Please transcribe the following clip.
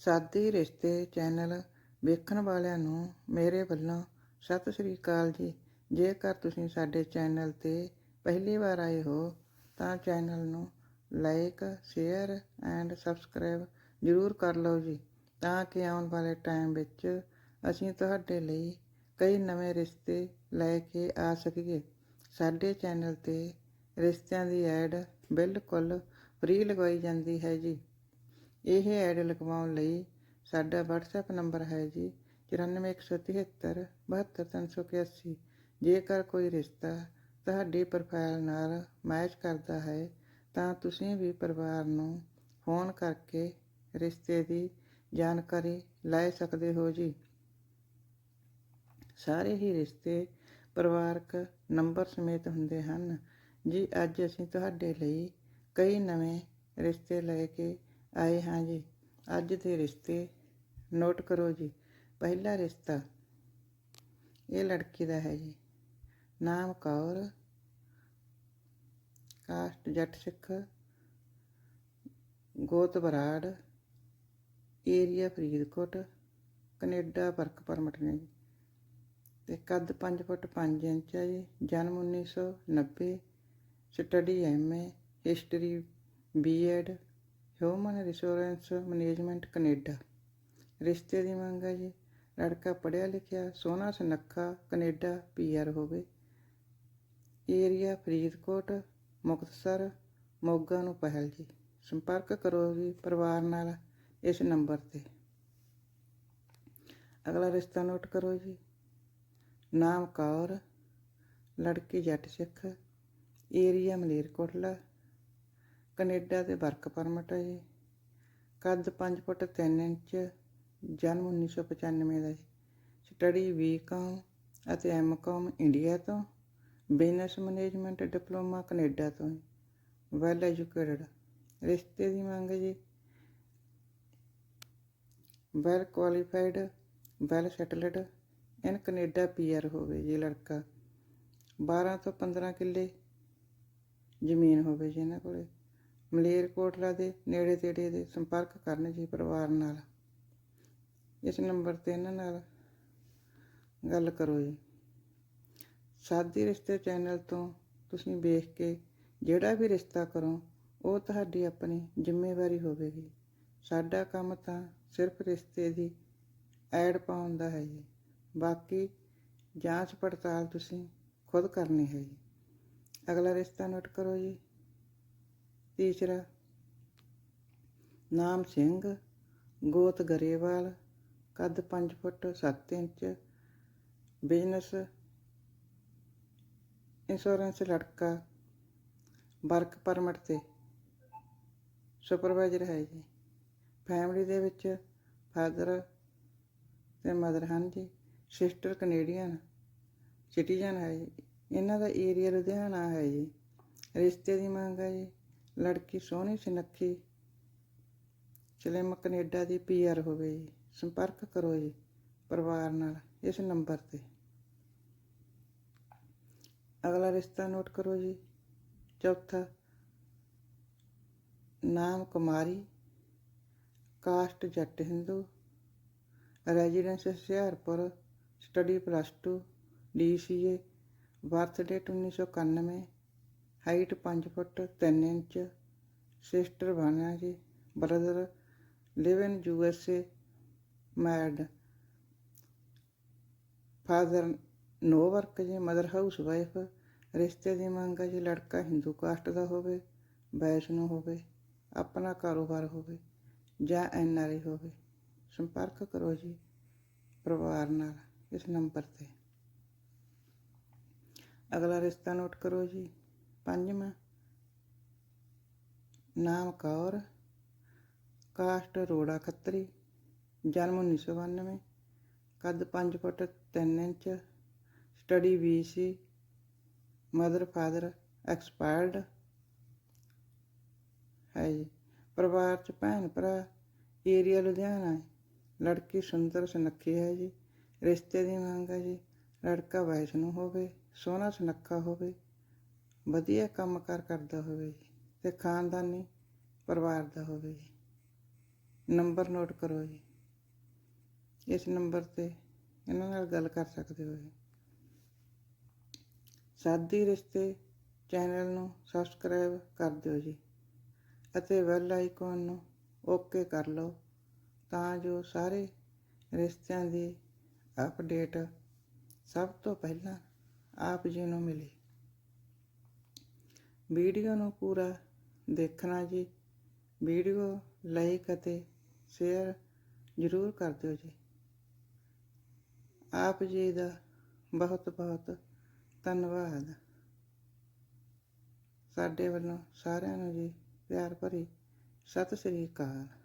ਸਾਦੀ ਰਿਸ਼ਤੇ ਚੈਨਲ ਵੇਖਣ ਵਾਲਿਆਂ ਨੂੰ ਮੇਰੇ ਵੱਲੋਂ ਸਤਿ ਸ੍ਰੀ ਅਕਾਲ ਜੀ। ਜੇਕਰ ਤੁਸੀਂ ਸਾਡੇ ਚੈਨਲ ਤੇ ਪਹਿਲੀ ਵਾਰ ਆਏ ਹੋ, ਤਾਂ ਚੈਨਲ ਨੂੰ ਲਾਈਕ, ਸ਼ੇਅਰ ਐਂਡ ਸਬਸਕ੍ਰਾਈਬ ਜ਼ਰੂਰ ਕਰ ਲਓ ਜੀ, ਤਾਂ ਕਿ ਆਉਣ ਵਾਲੇ ਟਾਈਮ ਵਿੱਚ ਅਸੀਂ ਤੁਹਾਡੇ ਲਈ ਕਈ ਨਵੇਂ ਰਿਸ਼ਤੇ ਲੈ ਕੇ ਆ ਸਕੀਏ। ਸਾਡੇ ਚੈਨਲ ਤੇ ਰਿਸ਼ਤਿਆਂ ਦੀ ਐਡ ਬਿਲਕੁਲ ਫ੍ਰੀ ਲਗਵਾਈ ਜਾਂਦੀ ਹੈ ਜੀ। ਇਹ ਐਡ ਲਗਵਾਉਣ ਲਈ ਸਾਡਾ WhatsApp ਨੰਬਰ ਹੈ ਜੀ 94173 72381 ਜੇਕਰ ਕੋਈ ਰਿਸ਼ਤਾ ਤੁਹਾਡੀ ਪ੍ਰੋਫਾਈਲ ਨਾਲ ਮੈਚ ਕਰਦਾ ਹੈ, ਤਾਂ ਤੁਸੀਂ ਵੀ ਪਰਿਵਾਰ ਨੂੰ ਫੋਨ ਕਰਕੇ ਰਿਸ਼ਤੇ ਦੀ ਜਾਣਕਾਰੀ ਲੈ ਸਕਦੇ ਹੋ ਜੀ। ਸਾਰੇ ਹੀ ਰਿਸ਼ਤੇ ਪਰਿਵਾਰਕ ਨੰਬਰ ਸਮੇਤ ਹੁੰਦੇ ਹਨ। ਜੀ, ਅੱਜ ਅਸੀਂ ਤੁਹਾਡੇ ਲਈ ਕਈ ਨਵੇਂ ਰਿਸ਼ਤੇ ਲੈ ਕੇ ਆਏ ਹਾਂ ਜੀ। ਅੱਜ ਦੇ ਰਿਸ਼ਤੇ ਨੋਟ ਕਰੋ ਜੀ। ਪਹਿਲਾ ਰਿਸ਼ਤਾ ਇਹ ਲੜਕੀ ਦਾ ਹੈ ਜੀ। ਨਾਮ ਕੌਰ, ਕਾਸਟ ਜੱਟ ਸਿੱਖ, ਗੋਤ Brar, area Faridkot, Canada work permit ਨੇ ਜੀ। ਤੇ ਕੱਦ 5 ਫੁੱਟ 5 ਇੰਚ ਹੈ ਜੀ। ਜਨਮ 1990 study MA history B Ed human resources management Canada ਰਿਸ਼ਤੇ ਦੀ ਮੰਗ ਹੈ ਜੀ। ਲੜਕਾ ਪੜ੍ਹਿਆ ਲਿਖਿਆ, ਸੋਹਣਾ ਸੁਨੱਖਾ ਕੈਨੇਡਾ ਪੀਆਰ ਹੋਵੇ। ਏਰੀਆ ਫਰੀਦਕੋਟ, ਮੁਕਤਸਰ, ਮੋਗਾ ਨੂੰ ਪਹਿਲ ਜੀ। ਸੰਪਰਕ ਕਰੋ ਜੀ ਪਰਿਵਾਰ ਨਾਲ ਇਸ ਨੰਬਰ ਤੇ। ਅਗਲਾ ਰਿਸ਼ਤਾ ਨੋਟ ਕਰੋ ਜੀ। ਨਾਮ ਕੌਰ, ਲੜਕੀ ਜੱਟ ਸਿੱਖ, ਏਰੀਆ ਮਲੇਰਕੋਟਲਾ। ਕੈਨੇਡਾ ਦੇ ਵਰਕ ਪਰਮਿਟ ਹੈ ਜੀ। ਕੱਦ 5 ਫੁੱਟ 3 ਇੰਚ, ਜਨਮ 1995 ਦਾ ਜੀ। ਸਟੱਡੀ ਬੀਕਾਮ ਅਤੇ ਐਮਕਾਮ ਇੰਡੀਆ ਤੋਂ। ਬਿਜ਼ਨਸ ਮੈਨੇਜਮੈਂਟ ਡਿਪਲੋਮਾ ਕੈਨੇਡਾ ਤੋਂ ਵੈਲ ਐਜੂਕੇਟਡ। ਰਿਸ਼ਤੇ ਦੀ ਮੰਗ ਜੀ। Well qualified, well settled. In Canada PR ਹੋਵੇ ਜੀ ਲੜਕਾ। 12 ਤੋਂ 15 ਕਿੱਲੇ ਜ਼ਮੀਨ ਹੋਵੇ ਜੀ ਇਹਨਾਂ ਕੋਲੇ। ਮਲੇਰਕੋਟਲਾ ਦੇ ਨੇੜੇ ਤੇੜੇ ਦੇ ਸੰਪਰਕ ਕਰਨ ਜੀ ਪਰਿਵਾਰ ਨਾਲ। ਇਸ ਨੰਬਰ ਤੇ ਇਹਨਾਂ ਨਾਲ ਗੱਲ ਕਰੋ ਜੀ। ਸਾਦੀ ਰਿਸ਼ਤੇ ਚੈਨਲ ਤੋਂ ਤੁਸੀਂ ਵੇਖ ਕੇ ਜਿਹੜਾ ਵੀ ਰਿਸ਼ਤਾ ਕਰੋ, ਉਹ ਤੁਹਾਡੀ ਆਪਣੀ ਜ਼ਿੰਮੇਵਾਰੀ ਹੋਵੇਗੀ। ਸਾਡਾ ਕੰਮ ਤਾਂ ਸਿਰਫ ਰਿਸ਼ਤੇ ਦੀ ਐਡ ਪਾਉਣ ਦਾ ਹੈ ਜੀ। ਬਾਕੀ ਜਾਂਚ ਪੜਤਾਲ ਤੁਸੀਂ ਖੁਦ ਕਰਨੀ ਹੈ ਜੀ। ਅਗਲਾ ਰਿਸ਼ਤਾ ਨੋਟ ਕਰੋ ਜੀ। ਤੀਸਰਾ, ਨਾਮ ਸਿੰਘ, ਗੋਤ ਗਰੇਵਾਲ, ਕੱਦ 5 ਫੁੱਟ 7 ਇੰਚ, ਬਿਜ਼ਨਸ ਇੰਸ਼ੋਰੈਂਸ ਲੜਕਾ, ਵਰਕ ਪਰਮਿਟ ਤੇ ਸੁਪਰਵਾਈਜ਼ਰ ਹੈ ਜੀ। ਫੈਮਿਲੀ ਦੇ ਵਿੱਚ ਫਾਦਰ ਤੇ ਮਦਰ ਹਨ ਜੀ। ਸਿਸਟਰ ਕੈਨੇਡੀਅਨ ਸਿਟੀਜ਼ਨ ਹੈ ਜੀ। ਇਹਨਾਂ ਦਾ ਏਰੀਆ ਲੁਧਿਆਣਾ ਹੈ ਜੀ। ਰਿਸ਼ਤੇ ਦੀ ਮੰਗ ਹੈ ਜੀ। ਲੜਕੀ ਸੋਹਣੀ ਸੁਨੱਖੀ ਸਲਿਮ ਕੈਨੇਡਾ ਦੀ ਪੀਆਰ ਹੋਵੇ ਜੀ, ਸੰਪਰਕ ਕਰੋ ਜੀ ਪਰਿਵਾਰ ਨਾਲ ਇਸ ਨੰਬਰ ਤੇ। ਅਗਲਾ ਰਿਸ਼ਤਾ ਨੋਟ ਕਰੋ ਜੀ। ਚੌਥਾ, ਨਾਮ Kumari, caste Jatt Hindu, residence Hoshiarpur, study plus 2 DCA birth date 1991 height 5 foot 3 inch, sister ਬਾਨਾ ਜੀ, brother live in U S A, made, father no work ਜੀ, ਮਦਰ ਹਾਊਸ ਵਾਈਫ, ਰਿਸ਼ਤੇ ਦੀ ਮੰਗ ਹੈ ਜੀ, ਲੜਕਾ ਹਿੰਦੂ ਕਾਸਟ ਦਾ ਹੋਵੇ, ਵੈਸ਼ਨੂ ਹੋਵੇ, ਆਪਣਾ ਕਾਰੋਬਾਰ ਹੋਵੇ, ਜਾਂ ਐਨ ਆਰ ਆਈ ਹੋਵੇ, ਸੰਪਰਕ ਕਰੋ ਜੀ, ਪਰਿਵਾਰ ਨਾਲ ਇਸ ਨੰਬਰ ਤੇ। ਅਗਲਾ ਰਿਸ਼ਤਾ ਨੋਟ ਕਰੋ ਜੀ। ਪੰਜਵਾਂ। ਨਾਮ ਕੌਰ, ਕਾਸਟ ਰੋੜਾ ਖੱਤਰੀ, ਜਨਮ 1992 ਕੱਦ 5 foot 3 inch, study BC mother father expired ਹੈ ਜੀ। ਪਰਿਵਾਰ ਚ ਭੈਣ ਭਰਾ, ਏਰੀਆ ਲੁਧਿਆਣਾ ਹੈ। ਲੜਕੀ ਸੁੰਦਰ ਸੁਨੱਖੀ ਹੈ ਜੀ। ਰਿਸ਼ਤੇ ਦੀ ਮੰਗ ਹੈ ਜੀ। ਲੜਕਾ ਵੈਸ਼ਨੂ ਹੋਵੇ, ਸੋਹਣਾ ਸੁਨੱਖਾ ਹੋਵੇ। ਵਧੀਆ ਕੰਮਕਾਰ ਕਰਦਾ ਹੋਵੇ ਜੀ ਤੇ ਖਾਨਦਾਨੀ ਪਰਿਵਾਰ ਦਾ ਹੋਵੇ ਜੀ। ਨੰਬਰ ਨੋਟ ਕਰੋ ਜੀ। ਇਸ ਨੰਬਰ ਤੇ ਇਹਨਾਂ ਨਾਲ ਗੱਲ ਕਰ ਸਕਦੇ ਹੋ ਜੀ। ਸਾਦੀ ਰਿਸ਼ਤੇ ਚੈਨਲ ਨੂੰ ਸਬਸਕ੍ਰਾਈਬ ਕਰ ਦਿਓ ਜੀ ਅਤੇ ਬੈਲ ਆਈਕਨ ਨੂੰ ਓਕੇ ਕਰ ਲਓ ਤਾਂ ਜੋ ਸਾਰੇ ਰਿਸ਼ਤਿਆਂ ਦੀ ਅਪਡੇਟ ਸਭ ਤੋਂ ਪਹਿਲਾਂ ਆਪ ਜੀ ਨੂੰ ਮਿਲੇ। ਵੀਡੀਓ ਨੂੰ ਪੂਰਾ ਦੇਖਣਾ ਜੀ। ਵੀਡੀਓ ਲਾਈਕ ਅਤੇ ਸ਼ੇਅਰ ਜ਼ਰੂਰ ਕਰ ਦਿਓ ਜੀ। ਆਪ ਜੀ ਦਾ ਬਹੁਤ ਬਹੁਤ ਧੰਨਵਾਦ। ਸਾਡੇ ਵੱਲੋਂ ਸਾਰਿਆਂ ਨੂੰ ਜੀ ਪਿਆਰ ਭਰੀ ਸਤਿ ਸ੍ਰੀ ਅਕਾਲ।